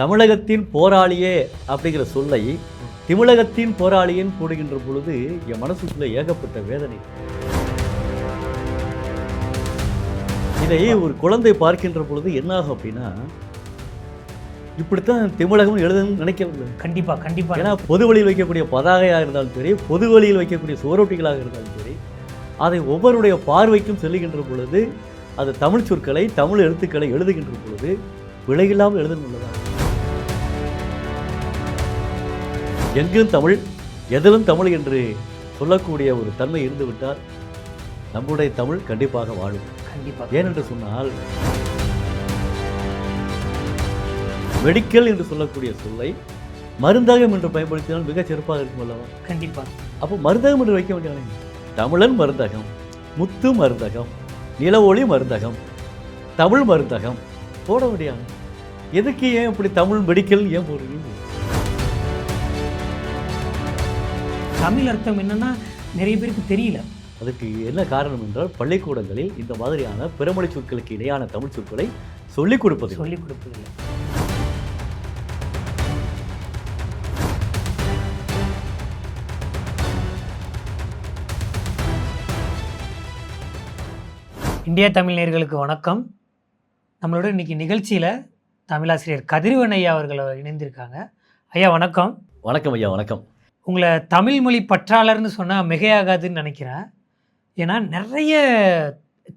தமிழகத்தின் போராளியே அப்படிங்கிற சொல்லை திமிழகத்தின் போராளியன் போடுகின்ற பொழுது என் மனசுக்குள்ள ஏகப்பட்ட வேதனை. இதை ஒரு குழந்தை பார்க்கின்ற பொழுது என்ன ஆகும் அப்படின்னா இப்படித்தான் திமிழகம் எழுதணும்னு நினைக்கிறது கண்டிப்பா கண்டிப்பா. ஏன்னா பொது வழியில் வைக்கக்கூடிய பதாகையாக இருந்தாலும் சரி பொது வழியில் வைக்கக்கூடிய சுவரொட்டிகளாக இருந்தாலும் சரி அதை ஒவ்வொருடைய பார்வைக்கும் செல்லுகின்ற பொழுது அது தமிழ் சொற்களை தமிழ் எழுத்துக்களை எழுதுகின்ற பொழுது பிழையில்லாமல் எழுதணுள்ளதா எங்கும் தமிழ் எதிலும் தமிழ் என்று சொல்லக்கூடிய ஒரு தன்மை இருந்துவிட்டால் நம்முடைய தமிழ் கண்டிப்பாக வாழும். கண்டிப்பா. ஏனென்று சொன்னால் மெடிக்கல் என்று சொல்லக்கூடிய சொல்லை மருந்தகம் என்று பயன்படுத்தினால் மிகச் சிறப்பாக இருக்கும் அல்லவா? கண்டிப்பா. அப்போ மருந்தகம் என்று வைக்க வேண்டியவனே தமிழன் மருந்தகம் முத்து மருந்தகம் நிலவொளி மருந்தகம் தமிழ் மருந்தகம் போட முடியாது எதுக்கு ஏன் இப்படி தமிழ் மெடிக்கல் ஏன் போடுறீங்க? தமிழ் அர்த்தம் என்னன்னா நிறைய பேருக்கு தெரியல. அதுக்கு என்ன காரணம் என்றால் பள்ளிக்கூடங்களில் இந்த மாதிரியான பிறமொழி சொற்களுக்கு இணையான தமிழ் சொற்களை சொல்லிக் கொடுப்பது சொல்லி கொடுப்பதில்லை. இந்தியா தமிழ் நேயர்களுக்கு வணக்கம். நம்மளோட இன்னைக்கு நிகழ்ச்சியில் தமிழாசிரியர் கதிரவன் ஐயா அவர்கள் இணைந்திருக்காங்க. ஐயா வணக்கம். வணக்கம் ஐயா வணக்கம். உங்களை தமிழ் மொழி பற்றாளர்னு சொன்னால் மிகையாகாதுன்னு நினைக்கிறேன். ஏன்னா நிறைய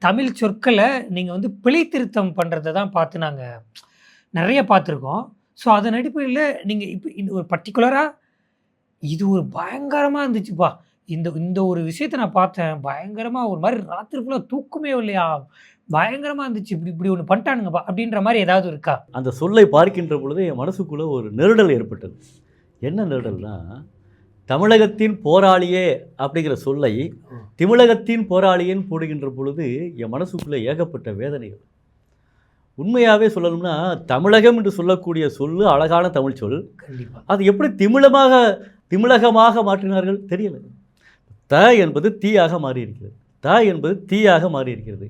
தமிழ் சொற்களை நீங்கள் வந்து பிழை திருத்தம் பண்ணுறதை தான் பார்த்து நாங்கள் நிறைய பார்த்துருக்கோம். ஸோ அதன் அடிப்படையில் நீங்கள் இப்போ இந்த ஒரு பர்டிகுலராக இது ஒரு பயங்கரமாக இருந்துச்சுப்பா. இந்த இந்த ஒரு விஷயத்தை நான் பார்த்தேன். பயங்கரமாக ஒரு மாதிரி ராத்திரி ஃபுல்லாக தூக்கமே இல்லையா? பயங்கரமாக இருந்துச்சு. இப்படி இப்படி ஒன்று பண்ணிட்டானுங்கப்பா அப்படின்ற மாதிரி ஏதாவது இருக்கா? அந்த சொல்லை பார்க்கின்ற பொழுது என் மனசுக்குள்ளே ஒரு நெருடல் ஏற்பட்டது. என்ன நெருடல்னால் தமிழகத்தின் போராளியே அப்படிங்கிற சொல்லை திமிழகத்தின் போராளியன் போடுகின்ற பொழுது என் மனசுக்குள்ள ஏகப்பட்ட வேதனைகள். உண்மையாகவே சொல்லணும்னா தமிழகம் என்று சொல்லக்கூடிய சொல்லு அழகான தமிழ் சொல். அது எப்படி திமிழமாக திமிழகமாக மாற்றினார்கள் தெரியல. த என்பது தீயாக மாறி இருக்கிறது த என்பது தீயாக மாறி இருக்கிறது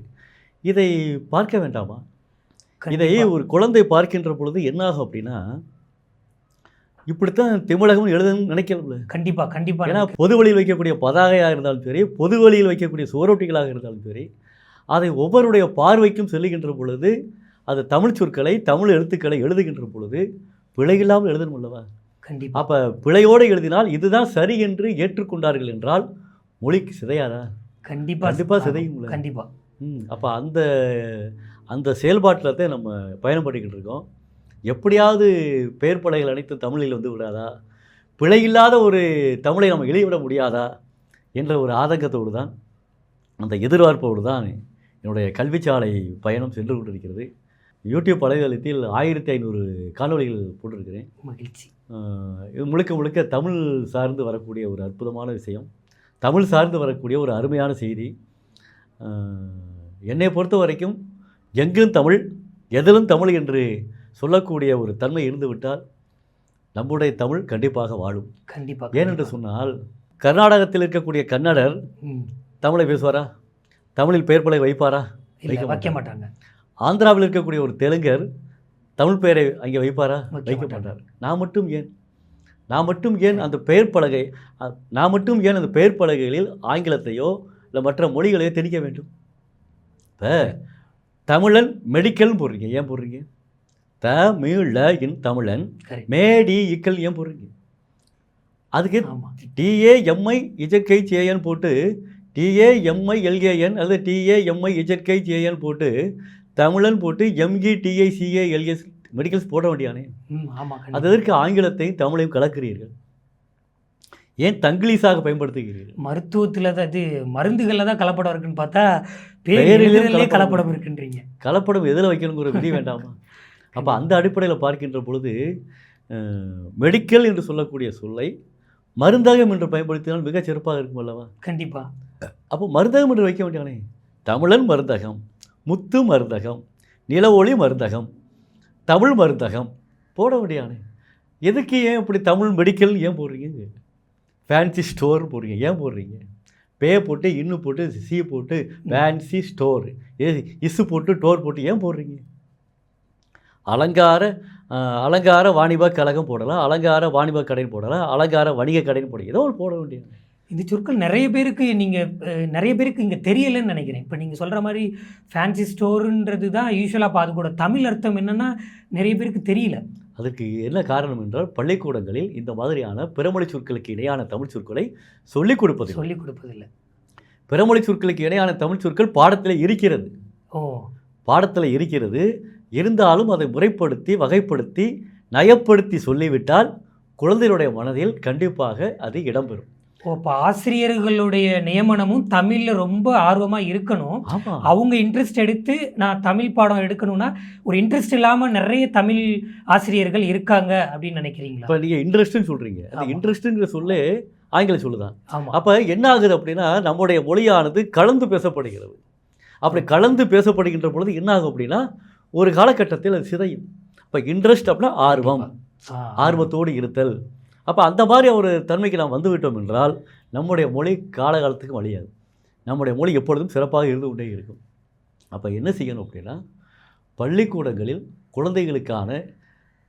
இதை பார்க்க வேண்டாமா? இதை ஒரு குழந்தை பார்க்கின்ற பொழுது என்ன ஆகும் அப்படின்னா இப்படித்தான் திமிழகம் எழுதணும்னு நினைக்கல கண்டிப்பாக கண்டிப்பாக ஏன்னா பொது வழியில் வைக்கக்கூடிய பதாகையாக இருந்தாலும் சரி பொது வழியில் வைக்கக்கூடிய சுவரொட்டிகளாக இருந்தாலும் சரி அதை ஒவ்வொருடைய பார்வைக்கும் செல்லுகின்ற பொழுது அது தமிழ் சொற்களை தமிழ் எழுத்துக்களை எழுதுகின்ற பொழுது பிழையில்லாமல் எழுதணும் அல்லவா? கண்டிப்பாக அப்போ பிழையோடு எழுதினால் இதுதான் சரி என்று ஏற்றுக்கொண்டார்கள் என்றால் மொழிக்கு சிதையாதா? கண்டிப்பாக கண்டிப்பா சிதையும்ல. கண்டிப்பாக ம் அப்போ அந்த அந்த செயல்பாட்டில் தான் நம்ம பயணம் பண்ணிக்கிட்டு இருக்கோம். எப்படியாவது பெயர் பலகைகள் அனைத்தும் தமிழில் வந்து விடாதா? பிழையில்லாத ஒரு தமிழை நம்ம எழுதிவிட முடியாதா? என்ற ஒரு ஆதங்கத்தோடு தான் அந்த எதிர்பார்ப்போடு தான் என்னுடைய கல்விச்சாலை பயணம் சென்று கொண்டிருக்கிறது. யூடியூப் வலைதளத்தில் ஆயிரத்தி ஐநூறு காணொளிகள் போட்டிருக்கிறேன். மகிழ்ச்சி. இது முழுக்க முழுக்க தமிழ் சார்ந்து வரக்கூடிய ஒரு அற்புதமான விஷயம். தமிழ் சார்ந்து வரக்கூடிய ஒரு அருமையான செய்தி. என்னை பொறுத்த வரைக்கும் எங்கும் தமிழ் எதிலும் தமிழ் என்று சொல்லக்கூடிய ஒரு தன்மை இருந்துவிட்டால் நம்முடைய தமிழ் கண்டிப்பாக வாழும். கண்டிப்பாக ஏனென்று சொன்னால் கர்நாடகத்தில் இருக்கக்கூடிய கன்னடர் தமிழை பேசுவாரா? தமிழில் பெயர் பலகை வைப்பாரா? வைக்க மாட்டாங்க. ஆந்திராவில் இருக்கக்கூடிய ஒரு தெலுங்கர் தமிழ் பெயரை அங்கே வைப்பாரா? வைக்க. மாட்டார். நான் மட்டும் ஏன்? நான் மட்டும் ஏன் அந்த பெயர் பலகை நான் மட்டும் ஏன் அந்த பெயர் பலகைகளில் ஆங்கிலத்தையோ இல்லை மற்ற மொழிகளையோ திணிக்க வேண்டும்? இப்போ தமிழன் மெடிக்கல்னு போடுறீங்க. ஏன் போடுறீங்க? தமிழ இன் தமிழன். மேடி இக்கல் ஏன் போடுறீங்க. அதுக்கு ஆமாம் டிஏஎம்ஐ இஜட்கை ஜேஎன் போட்டு டிஏஎம்ஐ எல்ஏஎன் அல்லது டிஏஎம்ஐ இஜட்கை ஜேஎன் போட்டு தமிழன் போட்டு எம்இ டிஐசிஏ எல்எஸ் மெடிக்கல்ஸ் போட வேண்டியானே. ம் ஆமாம் அது கண்டிப்பா. எதற்கு ஆங்கிலத்தையும் தமிழையும் கலக்கிறீர்கள்? ஏன் தங்கிலீஷாக பயன்படுத்துகிறீர்கள்? மருத்துவத்தில் தான் இது மருந்துகளில் தான் கலப்படம் இருக்குன்னு பார்த்தா பேரிலே கலப்படம் கலப்படம் இருக்குன்றீங்க. கலப்படம் எதில் வைக்கணுங்கிற விதி வேண்டாமா? அப்போ அந்த அடிப்படையில் பார்க்கின்ற பொழுது மெடிக்கல் என்று சொல்லக்கூடிய சொல்லை மருந்தகம் என்று பயன்படுத்தினால் மிகச் சிறப்பாக இருக்கும் அல்லவா? கண்டிப்பாக அப்போ மருந்தகம் என்று வைக்க வேண்டியானே தமிழன் மருந்தகம் முத்து மருந்தகம் நிலவொளி மருந்தகம் தமிழ் மருந்தகம் போட வேண்டியானே எதுக்கு ஏன் இப்படி தமிழ் மெடிக்கல் ஏன் போடுறீங்க? ஃபேன்சி ஸ்டோர் போடுறீங்க. ஏன் போடுறீங்க? பே போட்டு இன்னு போட்டு சி போட்டு ஃபேன்சி ஸ்டோர் ஏ இசு போட்டு டோர் போட்டு ஏன் போடுறீங்க? அலங்கார அலங்கார வாணிப கழகம் போடலாம் அலங்கார வாணிப கடைன்னு போடலாம் அலங்கார வணிக கடைன்னு போடலாம் ஏதோ ஒரு போட வேண்டியது. இந்த சொற்கள் நிறைய பேருக்கு நீங்கள் நிறைய பேருக்கு இங்கே தெரியலைன்னு நினைக்கிறேன். இப்போ நீங்கள் சொல்கிற மாதிரி ஃபேன்சி ஸ்டோருன்றது தான் யூஸ்வலாக இப்போ அது கூட தமிழ் அர்த்தம் என்னன்னா நிறைய பேருக்கு தெரியல. அதற்கு என்ன காரணம் என்றால் பள்ளிக்கூடங்களில் இந்த மாதிரியான பிறமொழி சொற்களுக்கு இணையான தமிழ் சொற்களை சொல்லிக் கொடுப்பது சொல்லி கொடுப்பதில்லை. பிறமொழி சொற்களுக்கு இணையான தமிழ் சொற்கள் பாடத்தில் இருக்கிறது. ஓ. பாடத்தில் இருக்கிறது. இருந்தாலும் அதை முறைப்படுத்தி வகைப்படுத்தி நயப்படுத்தி சொல்லிவிட்டால் குழந்தைகளுடைய மனதில் கண்டிப்பாக அது இடம்பெறும். இப்போ ஆசிரியர்களுடைய நியமனமும் தமிழில் ரொம்ப ஆர்வமாக இருக்கணும். அவங்க இன்ட்ரெஸ்ட் எடுத்து நான் தமிழ் பாடம் எடுக்கணும்னா ஒரு இன்ட்ரெஸ்ட் இல்லாமல் நிறைய தமிழ் ஆசிரியர்கள் இருக்காங்க அப்படின்னு நினைக்கிறீங்களா? இப்போ நீங்கள் இன்ட்ரெஸ்ட்னு சொல்கிறீங்க அந்த. இன்ட்ரெஸ்ட்டுங்கிற சொல்லே ஆங்கில சொல்லுதான். ஆமாம் அப்போ என்ன ஆகுது அப்படின்னா நம்முடைய மொழியானது கலந்து பேசப்படுகிறது. அப்படி கலந்து பேசப்படுகின்ற பொழுது என்ன ஆகும் அப்படின்னா ஒரு காலகட்டத்தில் அது சிதையும். இப்போ இன்ட்ரெஸ்ட் அப்படின்னா ஆர்வம். ஆர்வத்தோடு இருத்தல். அப்போ அந்த மாதிரி ஒரு தன்மைக்கு நாம் வந்துவிட்டோம் என்றால் நம்முடைய மொழி காலகாலத்துக்கு அழியாது. நம்முடைய மொழி எப்பொழுதும் சிறப்பாக இருந்து கொண்டே இருக்கும். அப்போ என்ன செய்யணும் அப்படின்னா பள்ளிக்கூடங்களில் குழந்தைகளுக்கான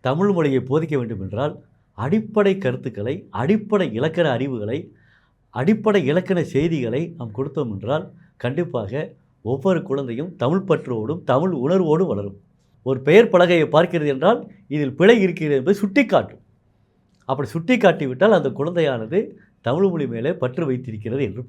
தமிழ் மொழியை போதிக்க வேண்டும் என்றால் அடிப்படை கருத்துக்களை அடிப்படை இலக்கண அறிவுகளை அடிப்படை இலக்கண செய்திகளை நாம் கொடுத்தோம் என்றால் கண்டிப்பாக ஒவ்வொரு குழந்தையும் தமிழ் பற்றோடும் தமிழ் உணர்வோடும் வளரும். ஒரு பெயர் பலகையை பார்க்கிறது என்றால் இதில் பிழை இருக்கிறது என்பதை சுட்டிக்காட்டும். அப்படி சுட்டிக்காட்டி விட்டால் அந்த குழந்தையானது தமிழ் மொழி மேலே பற்று வைத்திருக்கிறது என்று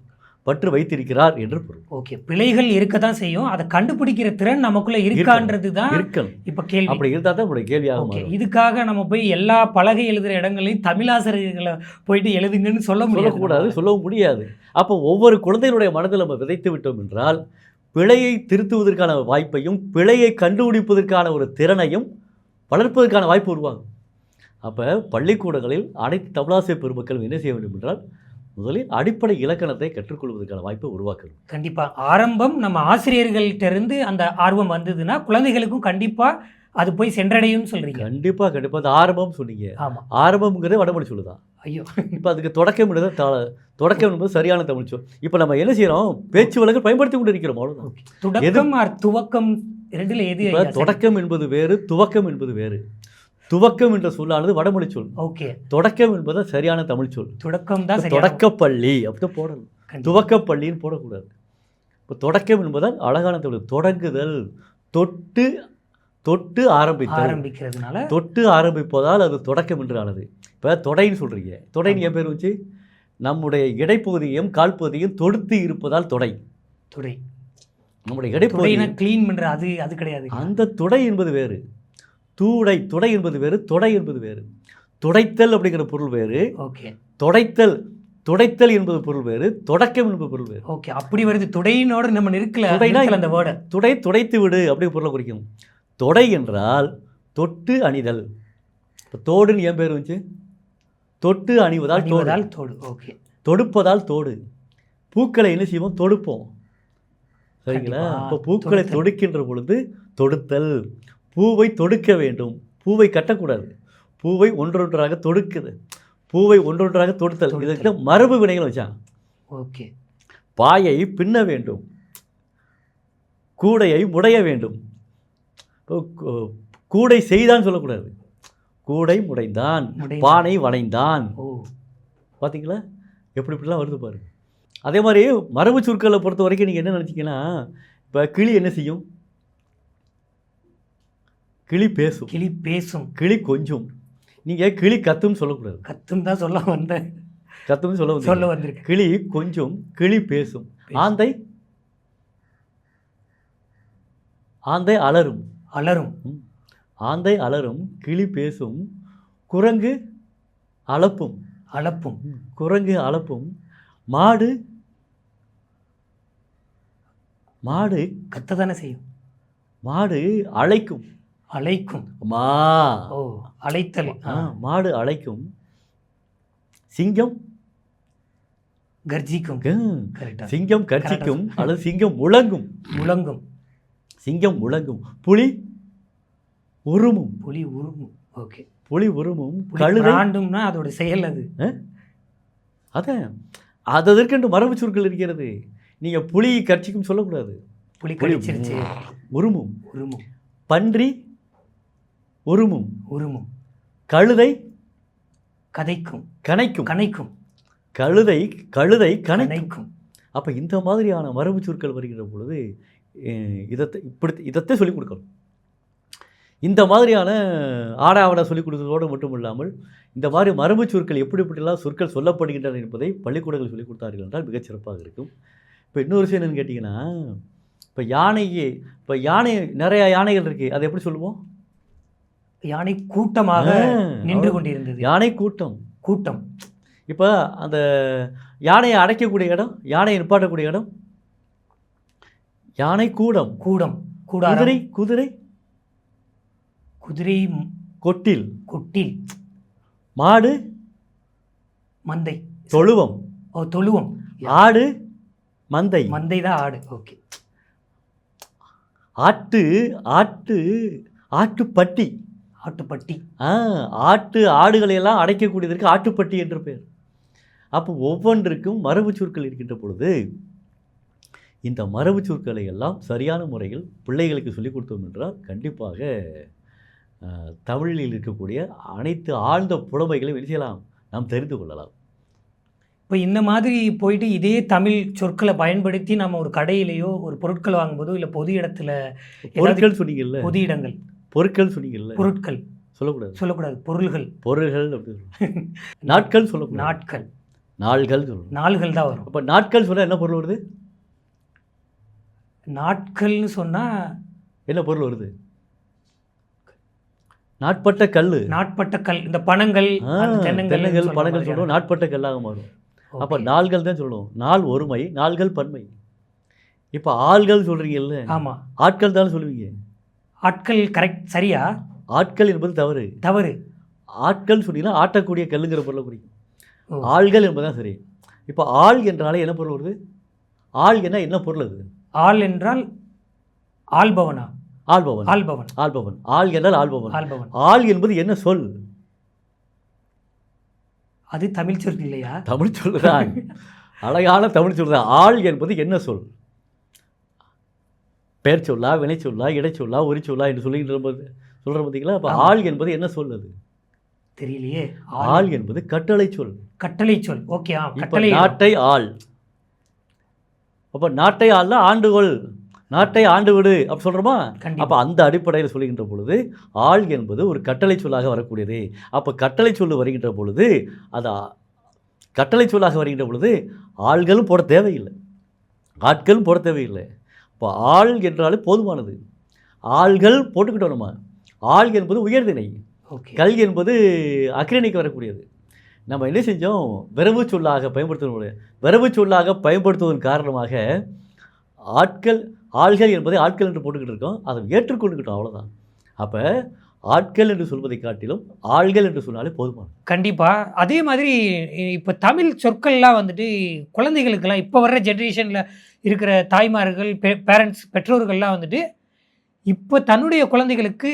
பற்று வைத்திருக்கிறார் என்று பொருள். ஓகே பிழைகள் இருக்க தான் செய்யும். அதை கண்டுபிடிக்கிற திறன் நமக்குள்ள இருக்கான்றது தான் இருக்கணும். இப்போ கேள்வி. அப்படி இருந்தால் தான் நம்முடைய கேள்வியாக ஓகே இதுக்காக நம்ம போய் எல்லா பலகை எழுதுகிற இடங்களையும் தமிழாசிரியர்களை போயிட்டு எழுதுங்கன்னு சொல்ல முடியாது. சொல்லக்கூடாது சொல்லவும் முடியாது. அப்போ ஒவ்வொரு குழந்தையினுடைய மனதில் நம்ம விதைத்து விட்டோம் என்றால் பிழையை திருத்துவதற்கான வாய்ப்பையும் பிழையை கண்டுபிடிப்பதற்கான ஒரு திறனையும் வளர்ப்பதற்கான வாய்ப்பு உருவாகும். அப்போ பள்ளிக்கூடங்களில் அனைத்து தமிழாசிரியர் பெருமக்களும் என்ன செய்ய வேண்டும் என்றால் முதலில் அடிப்படை இலக்கணத்தை கற்றுக்கொள்வதற்கான வாய்ப்பை உருவாக்கணும். கண்டிப்பாக ஆரம்பம் நம்ம ஆசிரியர்கள்ட்ட இருந்து அந்த ஆர்வம் வந்ததுன்னா குழந்தைகளுக்கும் கண்டிப்பாக அது போய் சென்றடையும்னு சொல்றீங்க. கண்டிப்பாக கண்டிப்பாக அது ஆரம்பம் சொன்னீங்க. ஆமா. ஆரம்பம்ங்கிறது வடமொழி சொல்லுதான் ஐயோ. இப்போ அதுக்கு தொடக்கம் தொடக்கம் என்பது சரியான தமிழ் சொல். இப்போ நம்ம என்ன செய்கிறோம் பேச்சு வழக்கு பயன்படுத்தி கொண்டு இருக்கிறோம் அவ்வளோதான் துவக்கம் ரெண்டுல எது? தொடக்கம் என்பது வேறு துவக்கம் என்பது வேறு. துவக்கம் என்ற சொல்லானது வடமொழி சொல். ஓகே. தொடக்கம் என்பது சரியான தமிழ் சொல். தொடக்கம் தான் தொடக்கப்பள்ளி அப்படி போடணும். துவக்கப்பள்ளின்னு போடக்கூடாது. இப்போ தொடக்கம் என்பதால் அழகான தமிழ். தொடங்குதல் தொட்டு தொட்டு ஆரம்பித்தல். ஆரம்பிக்கிறதுனால தொட்டு ஆரம்பிப்பதால் அது தொடக்கம் என்று ஆனது. இப்போ தொடைன்னு சொல்கிறீங்க தொடைன்னு என் பேர் வச்சு? நம்முடைய இடைப்பகுதியையும் கால்பகுதியும் தொடுத்து இருப்பதால் தொடை. துடை. நம்முடைய இடைப்பகுதி துடைனா க்ளீன் பண்ற அது அது கிடையாது. அந்த துடை என்பது வேறு. தூடை துடை என்பது வேறு தொடை என்பது வேறு. துடைத்தல் அப்படிங்கிற பொருள் வேறு. ஓகே. துடைத்தல் துடைத்தல் என்பது பொருள் வேறு. தொடக்கம் என்பது பொருள் வேறு. ஓகே. அப்படி வருது. துடையினோட நம்ம துடைனா- நிறுத்தல அந்த வேர்டை. துடை துடைத்து விடு அப்படிங்கிற பொருளை குறிக்கும். தொடை என்றால் தொட்டு அணிதல். இப்போ தோடுன்னு என் பேர் வந்துச்சு? தொட்டு அணிவதால் தோடு. அணிவதால் தோடு ஓகே. தொடுப்பதால் தோடு. பூக்களை என்ன செய்வோம்? தொடுப்போம். சரிங்களா. இப்போ பூக்களை. தொடுக்கின்ற பொழுது தொடுத்தல். பூவை தொடுக்க வேண்டும். பூவை கட்டக்கூடாது. பூவை ஒன்றொன்றாக தொடுக்குது. பூவை ஒன்றொன்றாக தொடுத்தல். தான் மரபு வினைகள் வச்சான் ஓகே. பாயை பின்ன வேண்டும். கூடையை முடைய வேண்டும். கூடை செய்தான் சொல்லக்கூடாது. கூடை முடைந்தான். பானை வளைந்தான். ஓ. பார்த்தீங்களா எப்படி இப்படிலாம் வருது பாருங்க அதே மாதிரி மரபு சொற்களை பொறுத்த வரைக்கும் நீங்கள் என்ன நினச்சிங்கன்னா இப்போ கிளி என்ன செய்யும்? கிளி பேசும். கிளி பேசும். கிளி கொஞ்சம். நீங்கள் கிளி கத்தும்னு சொல்லக்கூடாது. கத்தும் தான் சொல்ல வந்தேன். கத்தும்னு சொல்ல சொல்ல வந்தீங்க. வந்திருக்கேன் கிளி கொஞ்சம் கிளி பேசும். ஆந்தை? ஆந்தை அலரும். அலரும். ஆந்தை அலரும் கிளி பேசும் குரங்கு அலப்பும் அளப்பும். குரங்கு அலப்பும் மாடு மாடு கத்த தானே செய்யும். மாடு அழைக்கும். அழைக்கும். மா. ஓ அழைத்தல். மாடு அழைக்கும். சிங்கம். கர்ஜிக்கும். சிங்கம் கர்ச்சிக்கும் அல்லது சிங்கம் முழங்கும். முழங்கும். சிங்கம் முழங்கும். புலி உருமும். புலி உருமும். ஓகே. புலி உருமும். கழுதை. பிராண்டும்னா அதோட செயல் அது. அதான் அது அதற்கென்று மரபு சொற்கள் இருக்கிறது. நீங்க புலி கர்ச்சிக்கும் சொல்லக்கூடாது. புலி கடிச்சிருச்சு. உருமும். உருமும். பன்றி உருமும். உருமும். கழுதை கதைக்கும். கணைக்கும். கணைக்கும். கழுதை கழுதை கணை கணைக்கும். அப்போ இந்த மாதிரியான மரபு சொற்கள் வருகின்ற பொழுது இதத்தை இப்படி இதத்தை சொல்லிக் கொடுக்கணும். இந்த மாதிரியான ஆடாவடா சொல்லிக் கொடுக்கறதோடு மட்டும் இல்லாமல் இந்த மாதிரி மரபு சொற்கள் எப்படி எப்படிலாம் சொற்கள் சொல்லப்படுகின்றன என்பதை பள்ளிக்கூடங்கள் சொல்லிக் கொடுத்தார்கள் என்றால் மிகச் சிறப்பாக இருக்கும். இப்போ இன்னொரு விஷயம் என்னன்னு கேட்டிங்கன்னா இப்போ யானைக்கு இப்போ யானை நிறைய யானைகள் இருக்குது அதை எப்படி சொல்லுவோம்? யானை கூட்டமாக நின்று. கொண்டிருந்தது. யானை கூட்டம். கூட்டம். இப்போ அந்த யானையை அடைக்கக்கூடிய இடம் யானையை நிப்பாட்டக்கூடிய இடம் யானை கூடம். கூடம். கூடாரம். குதிரை குதிரை? குதிரை கொட்டில். கொட்டில். மாடு? மந்தை. தொழுவம். ஓ தொழுவம். ஆடு? மந்தை. மந்தை தான் ஆடு. ஓகே. ஆட்டு ஆட்டு ஆட்டுப்பட்டி. ஆட்டுப்பட்டி. ஆ ஆட்டு ஆடுகளை எல்லாம் அடைக்கக்கூடியதற்கு ஆட்டுப்பட்டி என்று பெயர். அப்போ ஒவ்வொன்றுக்கும் மரபு சொற்கள் இருக்கின்ற பொழுது இந்த மரபு சொற்களை எல்லாம் சரியான முறையில் பிள்ளைகளுக்கு சொல்லிக் கொடுத்தோம் என்றால் கண்டிப்பாக தமிழில் இருக்கக்கூடிய அனைத்து ஆழ்ந்த புலமைகளையும் என்ன செய்யலாம். நாம் தெரிந்து கொள்ளலாம். இப்போ இந்த மாதிரி போயிட்டு இதே தமிழ் சொற்களை பயன்படுத்தி நம்ம ஒரு கடையிலையோ ஒரு பொருட்கள் வாங்கும்போதோ இல்லை பொது இடத்துல பொருட்கள் சொன்னீங்கல்ல? பொது இடங்கள். பொருட்கள் சொன்னீங்கல்ல? பொருட்கள். சொல்லக்கூடாது. சொல்லக்கூடாது. பொருள்கள். பொருள்கள் அப்படி சொல்லணும். நாட்கள் சொல்லக்கூடாது. நாட்கள். நாள்கள் சொல்லணும் நாள்கள் தான் வரும். அப்போ நாட்கள் சொன்னால் என்ன பொருள் வருது? நாட்கள்னு சொன்னா என்ன பொருள் வருது? நாட்பட்ட கல் நாட்பட்ட கல் இந்த பணங்கள் தென்னங்கள் பணங்கள். சொல்லுவோம் நாட்பட்ட கல்லாக மாறும். அப்போ நாள்கள் தான் சொல்லணும் நாள் ஒருமை நாள்கள் பன்மை. இப்போ ஆள்கள் சொல்கிறீங்கல்ல ஆமா. ஆட்கள் தானே சொல்லுவீங்க? ஆட்கள் கரெக்ட் சரியா? ஆட்கள் என்பது தவறு. தவறு. ஆட்கள் சொன்னீங்கன்னா ஆட்டக்கூடிய கல்லுங்கிற பொருளை குறிக்கும். ஆள்கள் என்பதுதான் சரி. இப்போ ஆள் என்றாலே என்ன பொருள் வருது? ஆள் என்ன என்ன பொருள் அது? ஆள் என்றால் ஆள்பவனா? ஆள்பவன். ஆள்பவன். ஆள்பவன். ஆள் என்றால் ஆள்பவன். ஆள்பவன். ஆள் என்பது என்ன சொல்? அது தமிழ் சொல் இல்லையா? தமிழ் சொல்லுதான் அழகான தமிழ் சொல்லுதான் ஆள் என்பது என்ன சொல்? பெயர் சொல்லா வினை சொல்லா இடை சொல்லா உரி சொல்லா என்று சொல்லுகின்ற போது சொல்கிற பார்த்தீங்களா அப்போ. ஆள் என்பது என்ன சொல் அது? தெரியலையே. ஆள் என்பது கட்டளை சொல். கட்டளை சொல். ஓகே கட்டளை. நாட்டை ஆள். அப்போ நாட்டை ஆள்னா ஆண்டுகொள். நாட்டை ஆண்டு விடு. அப்படி சொல்கிறோமா அப்போ அந்த அடிப்படையில் சொல்லுகின்ற பொழுது ஆள் என்பது ஒரு கட்டளை சொல்லாக வரக்கூடியது. அப்போ கட்டளை சொல்லு வருகின்ற பொழுது அது கட்டளை சொல்லாக வருகின்ற பொழுது ஆள்களும் போட தேவையில்லை. ஆட்களும் போட தேவையில்லை. இப்போ ஆள் என்றாலே போதுமானது. ஆள்கள் போட்டுக்கிட்டோம் நம்ம. ஆள் என்பது உயர்திணை. கல் என்பது அக்கிரணிக்கு வரக்கூடியது. நம்ம என்ன செஞ்சோம்? விரவு சொல்லாக பயன்படுத்துவது விரவு சொல்லாக பயன்படுத்துவதன் காரணமாக ஆட்கள் ஆள்கள் என்பதை ஆட்கள் என்று போட்டுக்கிட்டு இருக்கோம். அதை ஏற்றுக்கொண்டுக்கிட்டோம் அவ்வளோதான் அப்போ ஆட்கள் என்று சொல்வதை காட்டிலும் ஆள்கள் என்று சொன்னாலே போதுமான கண்டிப்பாக அதே மாதிரி இப்போ தமிழ் சொற்கள்லாம் வந்துட்டு குழந்தைகளுக்கெல்லாம் இப்போ வர்ற ஜென்ரேஷனில் இருக்கிற தாய்மார்கள் பேரண்ட்ஸ் பெற்றோர்கள்லாம் வந்துட்டு இப்போ தன்னுடைய குழந்தைகளுக்கு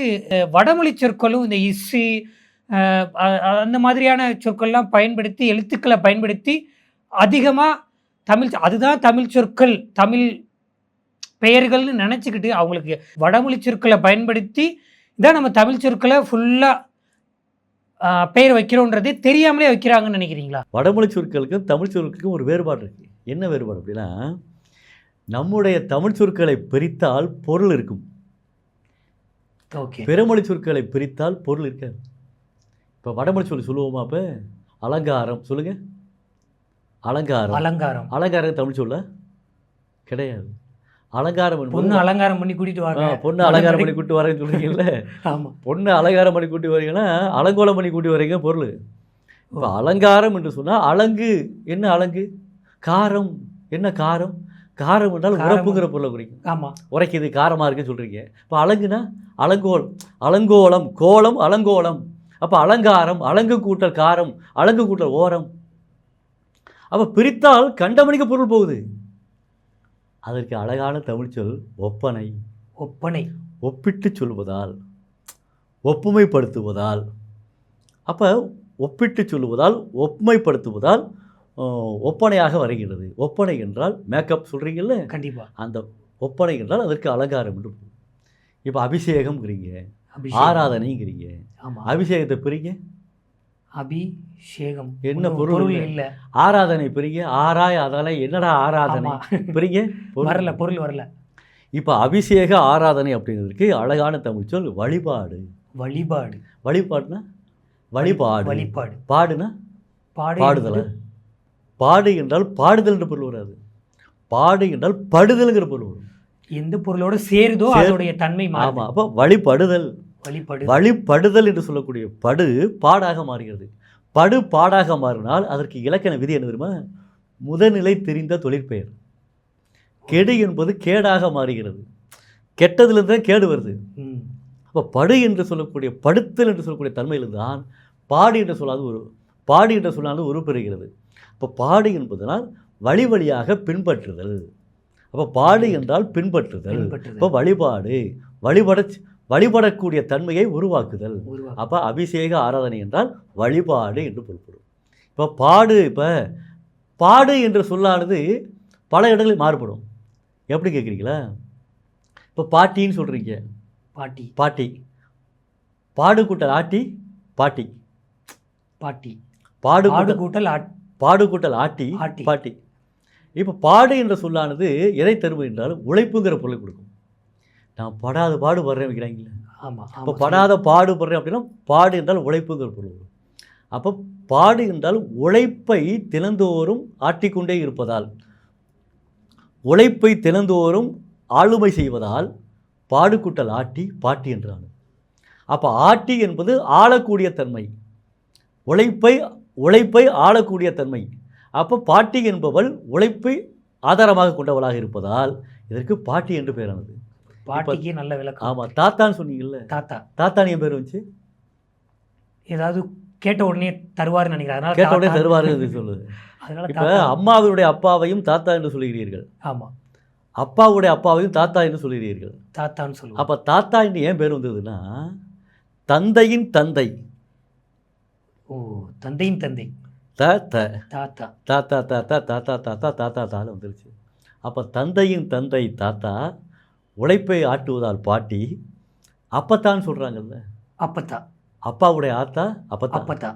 வடமொழி சொற்களும் இந்த இஸ்ஸு அந்த மாதிரியான சொற்கள்லாம் பயன்படுத்தி எழுத்துக்களை பயன்படுத்தி அதிகமாக தமிழ் அதுதான் தமிழ் சொற்கள் தமிழ் பெயர்கள்னு நினச்சிக்கிட்டு அவங்களுக்கு வடமொழி சொற்களை பயன்படுத்தி இதான் நம்ம தமிழ் சொற்களை ஃபுல்லாக பெயர் வைக்கிறோன்றதே தெரியாமலே வைக்கிறாங்கன்னு நினைக்கிறீங்களா? வடமொழி சொற்களுக்கும் தமிழ் சொற்களுக்கும் ஒரு வேறுபாடு இருக்குது என்ன வேறுபாடு அப்படின்னா நம்முடைய தமிழ் சொற்களை பிரித்தால் பொருள் இருக்கும். ஓகே. பிறமொழி சொற்களை பிரித்தால் பொருள் இருக்காது. இப்போ வடமொழி சொல் சொல்லுவோமா அப்போ? அலங்காரம் சொல்லுங்க. அலங்காரம். அலங்காரம். அலங்காரம் தமிழ் சொல்ல? கிடையாது. அலங்காரம் பொண்ணு அலங்காரம் பண்ணி கூட்டிட்டு வாங்க. பொண்ணு அலங்காரம் பண்ணி கூட்டி வரேன்னு சொல்றீங்கல்ல? ஆமா. பொண்ணு அலங்காரம் பண்ணி கூட்டி வரீங்கன்னா அலங்கோலம் பண்ணி கூட்டி வரீங்க பொருள். இப்போ அலங்காரம் என்று சொன்னால் அலங்கு. என்ன அலங்கு? காரம். என்ன காரம்? காரம் என்றால். உரப்புங்கிற பொருளை குறிக்கும். ஆமா. உரைக்குது காரமாக இருக்குன்னு சொல்கிறீங்க இப்போ அலங்குனா அலங்கோல் அலங்கோலம் கோலம் அலங்கோலம். அப்போ அலங்காரம் அலங்கு கூட்டல் காரம் அலங்கு கூட்டல் ஓரம். அப்போ பிரித்தால் கண்டமணிக்க பொருள் போகுது. அதற்கு அழகான தமிழ் சொல் ஒப்பனை. ஒப்பனை. ஒப்பிட்டு சொல்வதால் ஒப்புமைப்படுத்துவதால். அப்போ ஒப்பிட்டு சொல்லுவதால் ஒப்புமைப்படுத்துவதால் ஒப்பனையாக வருகிறது. ஒப்பனை என்றால் மேக்கப் சொல்கிறீங்கல்ல கண்டிப்பா. அந்த ஒப்பனை என்றால் அதற்கு அலங்காரம். இப்போ அபிஷேகம்ங்கிறீங்க. அபிஷேகம். ஆராதனைங்கிறீங்க. அபிஷேகத்தை பிரிங்க. அபிஷேகம். என்ன பொருள் இல்ல? ஆராதனை பிரிங்க. ஆராய் அதெல்லாம் என்னடா ஆராதனை? பொருள். வரல பொருள் வரல. இப்போ அபிஷேக ஆராதனை அப்படிங்கிறதுக்கு அழகான தமிழ் சொல் வழிபாடு. வழிபாடு. வழிபாடுனா? வழிபாடு. வழிபாடு. பாடுனா? பாடு பாடுதல்? பாடு என்றால் பாடுதல் என்ற பொருள் வராது. பாடு என்றால் படுதல்ங்கிற பொருள் வரும். எந்த பொருளோட சேருதோ சேர்- அதோடைய தன்மை ஆமா மாறும் அப்போ வழிபடுதல். வழிபாடு வழிபடுதல் என்று சொல்லக்கூடிய படு பாடாக மாறுகிறது. படு பாடாக மாறினால் அதற்கு இலக்கண விதி என்ன தெரியுமா? முதநிலை தெரிந்த தொழிற்பெயர். கெடு என்பது கேடாக மாறுகிறது. கெட்டதிலிருந்து தான் கேடு வருது. அப்போ படு என்று சொல்லக்கூடிய படுத்தல் என்று சொல்லக்கூடிய தன்மையில் தான் பாடு என்று சொல்லாது ஒரு பாடு என்று சொல்லாது உருப்பெறுகிறது. அப்போ பாடு என்பதனால் வழி வழியாக பின்பற்றுதல். அப்போ பாடு என்றால் பின்பற்றுதல். இப்போ வழிபாடு வழிபட வழிபடக்கூடிய தன்மையை உருவாக்குதல். உருவா- அப்போ அபிஷேக ஆராதனை என்றால் வழிபாடு என்று பொருள்படும். இப்போ பாடு இப்போ பாடு என்ற சொல்லானது பல இடங்களில் மாறுபடும். எப்படி கேட்குறீங்களா இப்போ பாட்டின்னு சொல்கிறீங்க பாட்டி. பாட்டி. பாடு கூட்டல் ஆட்டி பாட்டி. பாட்டி. பாடு ஆடு கூட்டல் பாடு கூட்டல் ஆட்டி ஆட்டி. பாட்டி. இப்போ பாடு என்ற சொல்லானது எதை தருவது என்றால் உழைப்புங்கிற பொருளை கொடுக்கும். நான் படாத பாடு படுறேன் வைக்கிறாங்களே ஆமா அப்போ படாத பாடு படுறேன் அப்படின்னா பாடு என்றால் உழைப்புங்கிற பொருள் வரும். அப்போ பாடு என்றால் உழைப்பை தினந்தோறும் ஆட்டிக்கொண்டே இருப்பதால் உழைப்பை தினந்தோறும் ஆளுமை செய்வதால் பாடுகுட்டல் ஆட்டி பாட்டி என்றான். அப்போ ஆட்டி என்பது ஆளக்கூடிய தன்மை. உழைப்பை உழைப்பை ஆளக்கூடிய தன்மை. அப்போ பாட்டி என்பவள் உழைப்பை ஆதாரமாக கொண்டவளாக இருப்பதால் இதற்கு பாட்டி என்று பெயரானது. பாட்டிக்கு நல்ல விளக்கம். ஆமாம் தாத்தான்னு சொன்னீங்கல்ல. தாத்தா. தாத்தானி என் பேர் வந்துச்சு? ஏதாவது கேட்ட உடனே தருவாருன்னு நினைக்கிறேன். அதனால கேட்ட உடனே தருவாரு என்று சொல்லுது. அதனால இப்போ அம்மாவினுடைய அப்பாவையும் தாத்தா என்று சொல்லுகிறீர்கள். ஆமா. அப்பாவுடைய அப்பாவையும் தாத்தா என்று சொல்லுகிறீர்கள். தாத்தான்னு சொல்லுவோம். அப்போ தாத்தா என்று ஏன் பேர் வந்ததுன்னா தந்தையின் தந்தை. ஓ தந்தையின் தந்தை. த த தாத்தா தாத்தா தாத்தா தாத்தா தாத்தா தாத்தா தால வந்துருச்சு. அப்போ தந்தையின் தந்தை தாத்தா உழைப்பை ஆட்டுவதால் பாட்டி அப்பத்தான் சொல்கிறாங்கல்ல அப்பத்தா. அப்பாவுடைய ஆத்தா அப்பத்தா. அப்பத்தா.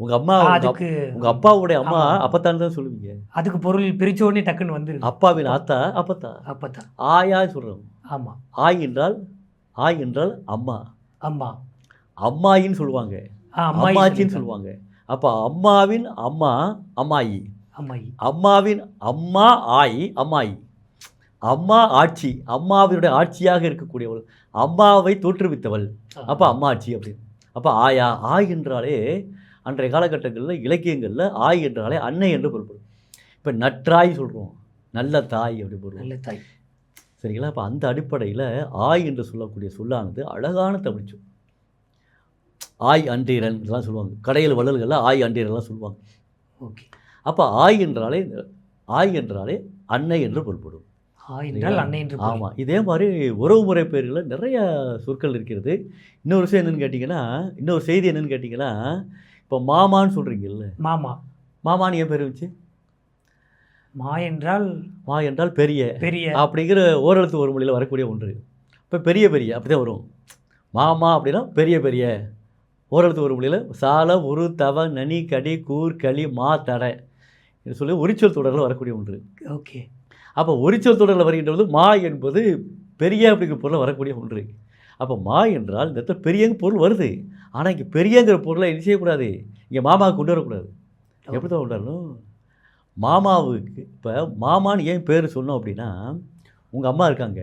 உங்கள் அம்மா அதுக்கு உங்க அப்பாவுடைய அம்மா ஆமா. அப்பத்தான் தான் சொல்லுவீங்க. அதுக்கு பொருள் பிரிச்ச உடனே டக்குன்னு வந்து அப்பாவின் ஆத்தா அப்பத்தா. அப்பத்தா. ஆயா சொல்கிறோம் ஆமா. ஆய் என்றால் ஆய் என்றால் அம்மா. அம்மா. அம்மாயின்னு சொல்லுவாங்க. அம்மாச்சின்னு. சொல்லுவாங்க. அப்போ அம்மாவின் அம்மா அம்மாயி. அம்மாயி. அம்மாவின் அம்மா ஆய் அம்மாயி. அம்மா ஆட்சி. அம்மாவினுடைய ஆட்சியாக இருக்கக்கூடியவள். அம்மாவை தோற்றுவித்தவள். அப்போ அம்மா ஆட்சி அப்படின்னு அப்போ ஆயா ஆய் என்றாலே அன்றைய காலகட்டங்களில் இலக்கியங்களில் ஆய் என்றாலே அன்னை என்று பொருள்படும். இப்போ நற்றாய் சொல்கிறோம் நல்ல தாய் அப்படி பொருள் நல்ல தாய். சரிங்களா? அப்போ அந்த அடிப்படையில் ஆய் என்று சொல்லக்கூடிய சொல்லானது அழகான தமிழ் சொல். ஆய் இதெல்லாம் சொல்லுவாங்க. கடையில் வள்ளல்களில் ஆய் அன்றீரன்லாம் சொல்லுவாங்க. ஓகே. அப்போ ஆய் என்றாலே ஆய் என்றாலே அன்னை என்று பொருள்படும். ஆ என்றால் அன்னை என்று. ஆமாம் இதே மாதிரி உறவு முறை பெயர்களில் நிறைய சொற்கள் இருக்கிறது. இன்னொரு விஷயம் என்னென்னு கேட்டிங்கன்னா இன்னொரு செய்தி என்னென்னு கேட்டிங்கன்னா இப்போ மாமான்னு சொல்கிறீங்கல்ல மாமா. மாமான்னு ஏன் பேர் இருந்துச்சு மா என்றால் மா என்றால் பெரிய. பெரிய. அப்படிங்கிற ஓரெழுத்து ஒரு மொழியில் வரக்கூடிய ஒன்று. இப்போ பெரிய பெரிய அப்படி தான் வரும். மாமா அப்படின்னா பெரிய பெரிய. ஓரெழுத்து ஒரு மொழியில் சால உரு தவ நனி கடி கூர் களி மா தடை என்று சொல்லி உரிச்சொல் தொடரில் வரக்கூடிய ஒன்று. ஓகே. அப்போ உரிச்சொல் தொடரில் வருகின்ற பொழுது மா என்பது பெரிய அப்படிங்கிற பொருளில் வரக்கூடிய ஒன்று. அப்போ மா என்றால் இந்த இடத்துல பெரியங்க பொருள் வருது. ஆனால் இங்கே பெரியங்கிற பொருளை என்ன செய்யக்கூடாது? இங்கே மாமாவுக்கு கொண்டு வரக்கூடாது. எப்படி தான் கொண்டு வரணும் மாமாவுக்கு இப்போ மாமான்னு ஏன் பேர் சொன்னோம் அப்படின்னா உங்கள் அம்மா இருக்காங்க.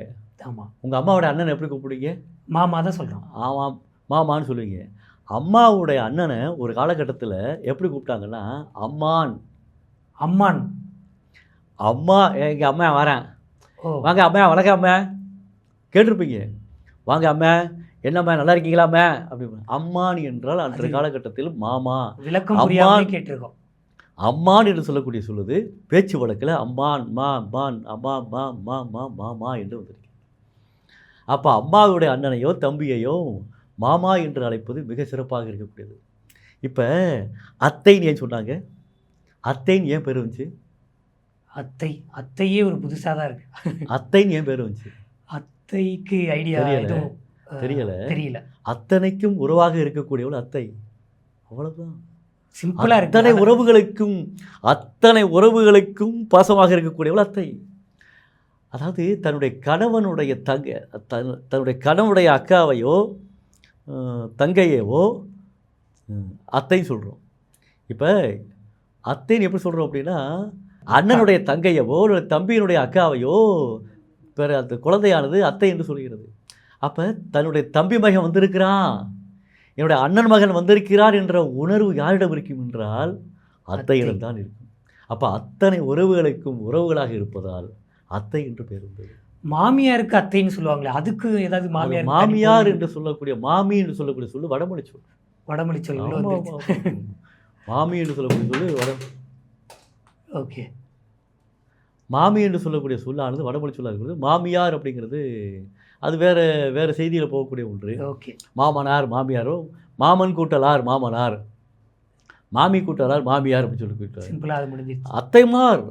ஆமா. உங்கள் அம்மாவோட அண்ணனை எப்படி கூப்பிடுவீங்க? மாமா தான் சொல்றோம் ஆமாம் மாமான்னு சொல்லுவீங்க. அம்மாவுடைய அண்ணனை ஒரு காலகட்டத்தில் எப்படி கூப்பிட்டாங்கன்னா அம்மான். அம்மான். அம்மா எங்கள் அம்மா வரேன். வாங்க அம்மா வணக்கம் அம்மா. கேட்டிருப்பீங்க. வாங்க அம்மா. என்னம்மா நல்லா இருக்கீங்களா அம்மா அப்படி அம்மான் என்றால் அன்றைய காலகட்டத்தில் மாமா. விளக்கம் கேட்டிருக்கோம். அம்மான் என்று சொல்லக்கூடிய சொல்லுது பேச்சு வழக்கில் அம்மான் மா மான் அம்மா மா மா மா மாமா என்று வந்திருக்கு. அப்போ அம்மாவுடைய அண்ணனையோ தம்பியையோ மாமா என்று அழைப்பது மிக சிறப்பாக இருக்கக்கூடியது. இப்போ அத்தைன்னு ஏன் சொன்னாங்க? அத்தைன்னு ஏன் பேர் வந்துச்சு? அத்தை அத்தையே ஒரு புதுசா தான் இருக்கு. அத்தைன்னு ஏன் பேர் வந்துச்சு? அத்தைக்கு ஐடியா தெரியல. எதுவும் தெரியல. தெரியல. அத்தனைக்கும் உறவாக இருக்கக்கூடியவள் அத்தை. அவ்வளவுதான். சிம்பிளா இருக்கு. அத்தனை உறவுகளுக்கும் அத்தனை உறவுகளுக்கும் பாசமாக இருக்கக்கூடியவள் அத்தை. அதாவது தன்னுடைய கணவனுடைய தங்க தன் தன்னுடைய கணவனுடைய அக்காவையோ தங்கையவோ? அத்தைன்னு சொல்கிறோம் இப்போ அத்தைன்னு எப்படி சொல்கிறோம் அப்படின்னா அண்ணனுடைய தங்கையவோ இல்லை தம்பியினுடைய அக்காவையோ பிற அந்த குழந்தையானது அத்தை என்று சொல்கிறது. அப்போ தன்னுடைய தம்பி மகன் வந்திருக்கிறான். என்னுடைய அண்ணன் மகன் வந்திருக்கிறார் என்ற உணர்வு யாரிடம் இருக்கும் என்றால் அத்தையிடம் தான் இருக்கும். அப்போ அத்தனை உறவுகளுக்கும் உறவுகளாக இருப்பதால் அத்தை என்று பெயர் வந்தது. மாமியாருக்கு அத்தைன்னு சொல்லுவாங்களே அதுக்கு ஏதாவது மாமியார் மாமியார் என்று சொல்லக்கூடிய மாமி என்று சொல்லக்கூடிய சொல்லு வடமொழி சொல். வடமொழி ஆமா. மாமி என்று சொல்லக்கூடிய சொல்லு வட ஓகே. மாமி என்று சொல்லக்கூடிய சொல்லானது வடமொழி சொல்லாக இருக்கிறது. மாமியார் அப்படிங்கிறது அது வேற வேற செய்தியில் போகக்கூடிய ஒன்று. ஓகே. மாமனார் மாமியாரோ மாமன் கூட்டலார் மாமனார். மாமி கூட்டலார் மாமியார் அப்படின்னு சொல்லி கூட்டார் அத்தைமார்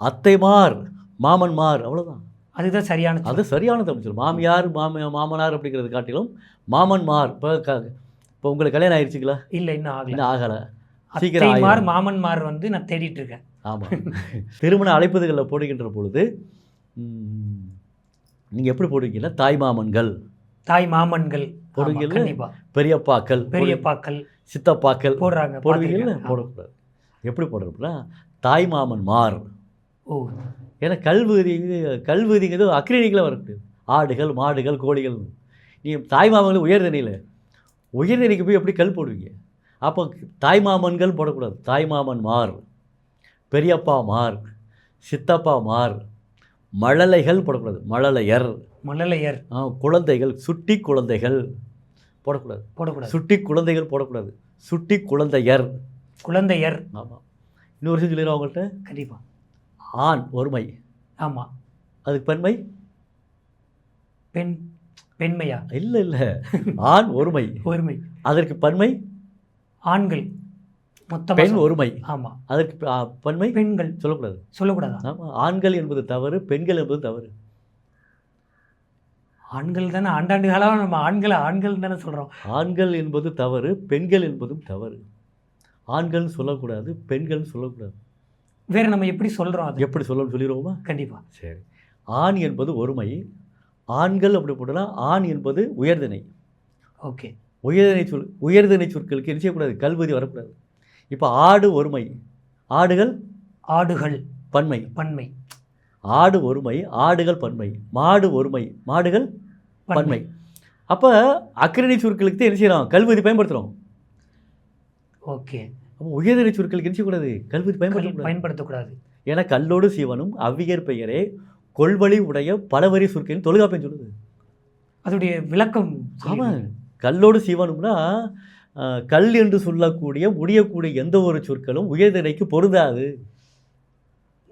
அத்தைமார் மாமன்மார் அவ்வளவுதான். அதுதான் சரியான அது சரியான தமிழ் சொல் மாமியார் மாம மாமனார் அப்படிங்கிறது காட்டிலும் மாமன்மார் இப்போ க இப்போ உங்களுக்கு கல்யாணம் ஆயிடுச்சுங்களா இல்ல இன்னும் ஆகல. இன்னும் ஆகலை. சீக்கிரம் அத்தைமார் ஆயிரும். மாமன்மார் வந்து நான் தேடிட்டு இருக்கேன் ஆமாம் திருமண அழைப்பதுகளில் போடுகின்ற பொழுது நீங்கள் எப்படி போடுவீங்கன்னா தாய் மாமன்கள். தாய் மாமன்கள். போடுவீங்கல்ல? பெரியப்பாக்கள். பெரியப்பாக்கள். சித்தப்பாக்கள். போடுறாங்க போடுவீங்கல்ல? பார்த்திருக்கேன். போடக்கூடாது. எப்படி போடுறதுனா தாய் மாமன் மார் ஓ ஏன்னா கல்வீதி கல்வீதிங்கிறது அக்ரிணிக்கெலாம் வரக்கூடாது ஆடுகள் மாடுகள் கோழிகள். நீ தாய் மாமன்கள் உயர்தனியில் உயர்தனிக்கு போய் எப்படி கல் போடுவீங்க? அப்போ தாய் மாமன்கள் போடக்கூடாது. தாய் மாமன் மார் பெரியப்பா மார் சித்தப்பா மார் மழலைகள் போடக்கூடாது. மழலையர். மழலையர். ஆ, குழந்தைகள் சுட்டி குழந்தைகள் போடக்கூடாது. போடக்கூடாது. சுட்டி குழந்தைகள் போடக்கூடாது. சுட்டி குழந்தையர். குழந்தையர். ஆமாம் இன்னொரு விஷயம் சொல்லிடுறோம் அவங்கள்ட்ட கண்டிப்பா. ஆண் ஒருமை. ஆமா. அதுக்கு பெண்மை? பெண் பெண்மையா? இல்லை இல்லை. ஆண் ஒருமை. ஒருமை. அதற்கு பன்மை ஆண்கள். மொத்தமா பெண் ஒருமை. ஆமா. அதற்கு பன்மை பெண்கள். சொல்லக்கூடாது. சொல்லக்கூடாதா? ஆமாம் ஆண்கள் என்பது தவறு பெண்கள் என்பது தவறு. ஆண்கள் தானே? ஆண்டாண்டு காலம் நம்ம ஆண்களை ஆண்கள் தானே சொல்றோம். ஆண்கள் என்பது தவறு பெண்கள் என்பதும் தவறு. ஆண்கள் சொல்லக்கூடாது பெண்கள் சொல்லக்கூடாது. வேற நம்ம எப்படி சொல்றோம் அது? எப்படி சொல்லணும்னு சொல்லிடுவோமா? கண்டிப்பா. சரி. ஆண் என்பது ஒருமை ஆண்கள் அப்படி போட்டோம்னா ஆண் என்பது உயர்திணை. ஓகே. உயர்திணை சொல் உயர்திணை சொற்களுக்கு என்ன செய்யக்கூடாது? கல்வதி வரக்கூடாது. இப்போ ஆடு ஒருமை ஆடுகள் ஆடுகள். பன்மை. பன்மை. ஆடு ஒருமை ஆடுகள் பன்மை. மாடு ஒருமை மாடுகள் பன்மை. அப்போ அக்கிரணி சொற்களுக்கு என்ன செய்யறோம் கல்வதி பயன்படுத்துகிறோம் ஓகே. அப்போ உயர்திணை சொற்களுக்கு என்ன செய்யக்கூடாது? கல்வதி பயன்படுத்தக்கூடாது. ஏன்னா கல்லோடு சிவனும் அவ்வியர் பெயரே கொள்வழி உடைய பலவரி சொற்களின் தொழுகாப்பேன் சொல்லுது. அதோடைய விளக்கம் ஆமாம். கல்லோடு சிவனும்னா கல் என்று சொல்லக்கூடிய முடியக்கூடிய எந்த ஒரு சொற்களும் உயர்திணைக்கு பொருந்தாது.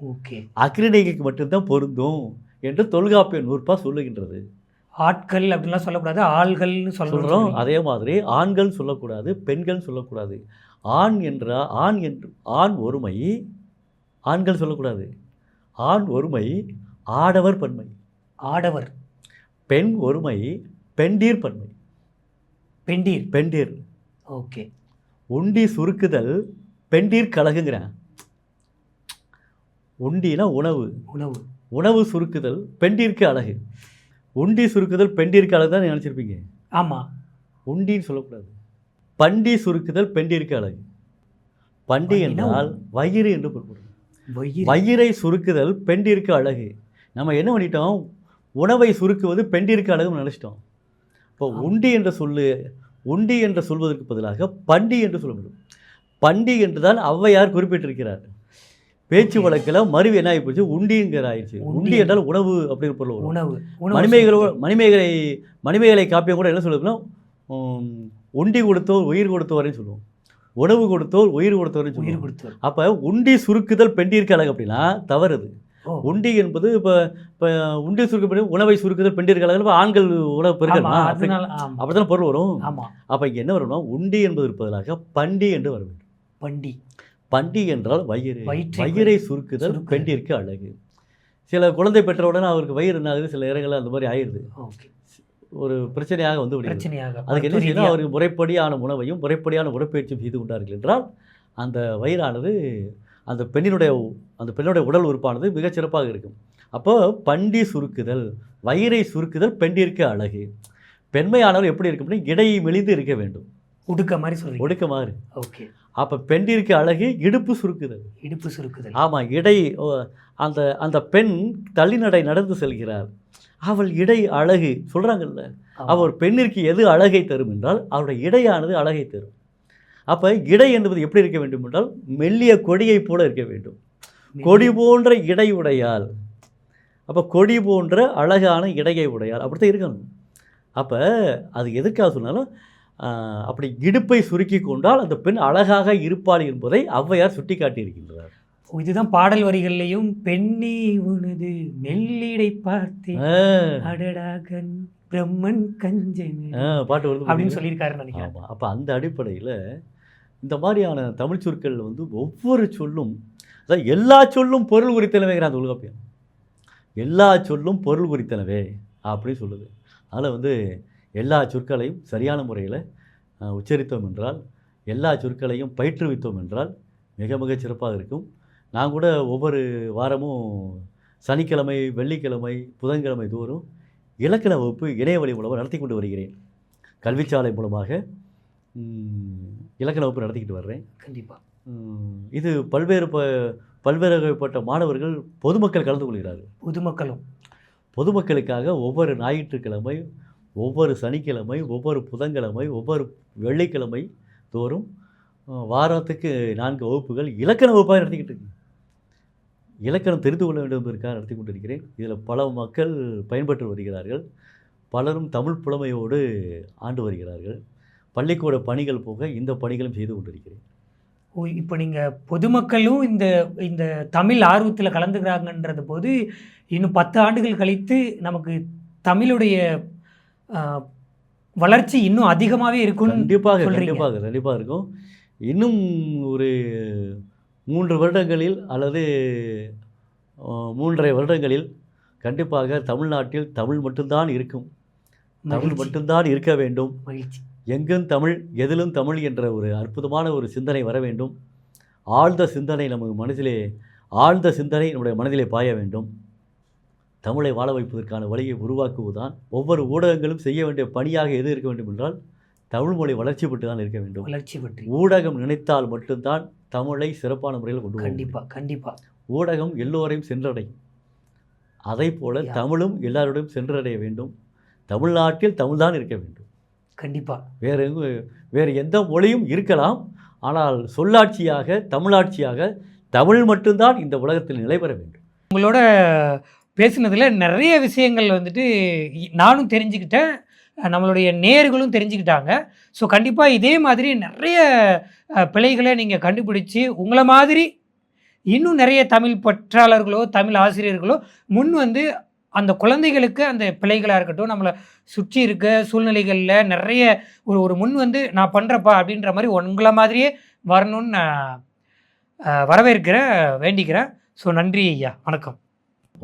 ஓகே. அக்ரிணைக்கு மட்டும்தான் பொருந்தும் என்று தொல்காப்பிய நூற்பா சொல்லுகின்றது. ஆட்கள் அப்படிலாம் சொல்லக்கூடாது ஆள்கள்னு சொல்கிறோம் சொல்றோம். அதே மாதிரி ஆண்கள் சொல்லக்கூடாது பெண்கள் சொல்லக்கூடாது. ஆண் என்ற ஆண் என்று ஆண் ஒருமை ஆண்கள் சொல்லக்கூடாது. ஆண் ஒருமை ஆடவர் பன்மை ஆடவர். பெண் ஒருமை பெண்டீர் பன்மை பெண்டீர். பெண்டீர். ஓகே. உண்டி சுருக்குதல் பெண்டீர் கழகுங்கிறேன் உண்டினா உணவு. உணவு. உணவு சுருக்குதல் பெண்டிற்கு அழகு. உண்டி சுருக்குதல் பெண்டிற்கு அழகு தான் நினச்சிருப்பீங்க? ஆமா. உண்டின்னு சொல்லக்கூடாது. பண்டி சுருக்குதல் பெண்டிற்கு அழகு. பண்டி என்றால் வயிறு என்று பொருள்படும் வயிறு. சுருக்குதல் பெண்டிற்கு அழகு. நம்ம என்ன பண்ணிட்டோம்? உணவை சுருக்குவது பெண்டிற்கு அழகுன்னு நினச்சிட்டோம். இப்போ உண்டி என்ற சொல்லு உண்டி என்று சொல்வதற்கு பதிலாக பண்டி என்று சொல்ல வேண்டும் பண்டி என்று தான் ஔவையார் குறிப்பிட்டிருக்கிறார். பேச்சு வழக்கில் மருவி என்ன ஆகிப்போச்சு உண்டிங்கிற ஆயிடுச்சு. உண்டி. என்றால் உணவு அப்படின்னு பொருள் உணவு. மணிமேகலை மணிமேகலை மணிமேகலை காப்பியம் கூட என்ன சொல்லுதுன்னா உண்டி கொடுத்தோர் உயிர் கொடுத்தவரைன்னு சொல்லுவோம். உணவு கொடுத்தோர் உயிர் கொடுத்தவரைன்னு உயிர் கொடுத்தவர் அப்போ உண்டி சுருக்குதல் பெண்டிற்கு அழகு அப்படின்னா தவறுது. உண்டி என்பது இப்போ இப்போ உண்டி சுருக்கப்படி உணவை சுருக்குதல் பெண்டிற்கு அழகு இப்போ ஆண்கள் உணவு பெருக்கலாம் அப்படி தானே பொருள் வரும். அப்போ இங்கே என்ன வரும்னா உண்டி என்பதற்கு பதிலாக பண்டி என்று வர வேண்டும். பண்டி. பண்டி என்றால் வயிறு. வயிறை சுருக்குதல். பெண்டிற்கு அழகு. சில குழந்தை பெற்றவுடனே அவருக்கு வயிறு என்ன ஆகுது? சில நேரங்களில் அந்த மாதிரி ஆயிடுது. ஓகே. ஒரு பிரச்சனையாக வந்து பிரச்சனையாக அதுக்கு என்ன செய்யணும். அவர் முறைப்படியான உணவையும் முறைப்படியான உடற்பயிற்சியும் செய்து கொண்டார்கள் என்றால் அந்த வயிறானது அந்த பெண்ணினுடைய அந்த பெண்ணுடைய உடல் உறுப்பானது மிகச் சிறப்பாக இருக்கும். அப்போ பண்டி சுருக்குதல் வயிறை சுருக்குதல் பெண்டிற்கு அழகு. பெண்மையானவர் எப்படி இருக்கும்னா இடை மெலிந்து இருக்க வேண்டும். உடுக்க மாதிரி சொல்றீங்க. ஒடுக்கமாக இருக்கு ஓகே. அப்போ பெண்டிற்கு அழகு இடுப்பு சுருக்குதல். இடுப்பு சுருக்குதல். ஆமாம் இடை அந்த அந்த பெண் தள்ளிநடை நடந்து செல்கிறார். அவள் இடை அழகு சொல்கிறாங்கல்ல. அவர் பெண்ணிற்கு எது அழகை தரும் என்றால் அவருடைய இடையானது அழகை தரும். அப்போ இடை என்பது எப்படி இருக்க வேண்டும் என்றால் மெல்லிய கொடியைப் போல இருக்க வேண்டும். கொடி போன்ற இடை உடையால். அப்போ கொடி போன்ற அழகான இடையை உடையால் அப்படித்தான் இருக்கணும். அப்போ அது எதுக்காக சொன்னாலும் அப்படி இடுப்பை சுருக்கி கொண்டால் அந்த பெண் அழகாக இருப்பாள் என்பதை ஔவையார் சுட்டி காட்டியிருக்கின்றார் இதுதான் பாடல் வரிகள்லையும் பெண்ணி உனது மெல்லிடை பார்த்தேன் அடடாகன் பிரம்மன் கஞ்சன் பாட்டு வருது அப்படின்னு? சொல்லியிருக்காருன்னு நினைக்கிறேன். அப்போ அந்த அடிப்படையில் இந்த மாதிரியான தமிழ் சொற்கள் வந்து ஒவ்வொரு சொல்லும் அதாவது எல்லா சொல்லும் பொருள் குறித்தனவேங்கிற அந்த தொல்காப்பியம் எல்லா சொல்லும் பொருள் குறித்தனவே அப்படின்னு சொல்லுது. அதில் வந்து எல்லா சொற்களையும் சரியான முறையில் உச்சரித்தோம் என்றால் எல்லா சொற்களையும் பயிற்றுவித்தோம் என்றால் மிக மிக சிறப்பாக இருக்கும். நான் கூட ஒவ்வொரு வாரமும் சனிக்கிழமை வெள்ளிக்கிழமை புதன்கிழமை தோறும் இலக்கண வகுப்பு இணையவழி மூலமாக நடத்தி கொண்டு வருகிறேன். கல்விச்சாலை மூலமாக இலக்கண வகுப்பு நடத்திக்கிட்டு வர்றேன். கண்டிப்பா. ம், இது பல்வேறு ப பல்வேறுபட்ட மாணவர்கள் பொதுமக்கள் கலந்து கொள்கிறார்கள். பொதுமக்களும். பொதுமக்களுக்காக ஒவ்வொரு ஞாயிற்றுக்கிழமை ஒவ்வொரு சனிக்கிழமை ஒவ்வொரு புதன்கிழமை ஒவ்வொரு வெள்ளிக்கிழமை தோறும் வாரத்துக்கு நான்கு வகுப்புகள் இலக்கண வகுப்பாக நடத்திக்கிட்டு இருக்கேன் இலக்கணம் தெரிந்து கொள்ள வேண்டும் என்பதற்காக நடத்தி கொண்டிருக்கிறேன். இதில் பல மக்கள் பயன்பெற்று வருகிறார்கள். பலரும் தமிழ் புலமையோடு ஆண்டு வருகிறார்கள். பள்ளிக்கூட பணிகள் போக இந்த பணிகளும் செய்து கொண்டிருக்கிறேன். ஓ இப்போ நீங்கள் பொதுமக்களும் இந்த இந்த தமிழ் ஆர்வத்தில் கலந்துக்கிறாங்கன்றது போது இன்னும் பத்து ஆண்டுகள் கழித்து நமக்கு தமிழுடைய வளர்ச்சி இன்னும் அதிகமாகவே இருக்கும்னு கண்டிப்பாக. கண்டிப்பாக கண்டிப்பாக இருக்கும். இன்னும் ஒரு மூன்று வருடங்களில் அல்லது மூன்றரை வருடங்களில் கண்டிப்பாக தமிழ்நாட்டில் தமிழ் மட்டும்தான் இருக்கும். தமிழ் மட்டும்தான் இருக்க வேண்டும். மகிழ்ச்சி. எங்கும் தமிழ் எதிலும் தமிழ் என்ற ஒரு அற்புதமான ஒரு சிந்தனை வர வேண்டும். ஆழ்ந்த சிந்தனை நமது மனதிலே ஆழ்ந்த சிந்தனை நம்முடைய மனதிலே பாய வேண்டும். தமிழை வாழ வைப்பதற்கான வழியை உருவாக்குவதுதான் ஒவ்வொரு ஊடகங்களும் செய்ய வேண்டிய பணியாக எது இருக்க வேண்டும் என்றால் தமிழ் மொழி வளர்ச்சி பெற்று தான் இருக்க வேண்டும். வளர்ச்சி பற்றி ஊடகம் நினைத்தால் மட்டும்தான் தமிழை சிறப்பான முறையில் கொண்டு வர முடியும். கண்டிப்பா. கண்டிப்பா ஊடகம் எல்லோரையும் சென்றடையும். அதை போல. தமிழும் எல்லாரோடையும் சென்றடைய வேண்டும். தமிழ்நாட்டில் தமிழ்தான் இருக்க வேண்டும். கண்டிப்பா. வேறு எங்கு- வேறு எந்த மொழியும் இருக்கலாம். ஆனால் சொல்லாட்சியாக தமிழாட்சியாக தமிழ் மட்டும்தான் இந்த உலகத்தில் நிலை பெற வேண்டும். உங்களோட பேசுனதுல நிறைய விஷயங்கள் வந்துட்டு நானும் தெரிஞ்சுக்கிட்டேன். நம்மளுடைய நேர்களும் தெரிஞ்சுக்கிட்டாங்க. ஸோ கண்டிப்பாக இதே மாதிரி நிறைய பிழைகளை நீங்கள் கண்டுபிடிச்சி உங்களை மாதிரி இன்னும் நிறைய தமிழ் பற்றாளர்களோ தமிழ் ஆசிரியர்களோ முன் வந்து அந்த குழந்தைகளுக்கு அந்த பிழைகளாக இருக்கட்டும் நம்மளை சுற்றி இருக்க சூழ்நிலைகளில் நிறைய ஒரு ஒரு முன் வந்து நான் பண்ணுறப்பா அப்படின்ற மாதிரி உங்களை மாதிரியே வரணும்னு நான் வரவேற்கிறேன் வேண்டிக்கிறேன். ஸோ நன்றி ஐயா. வணக்கம்.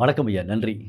வணக்கம் ஐயா. நன்றி.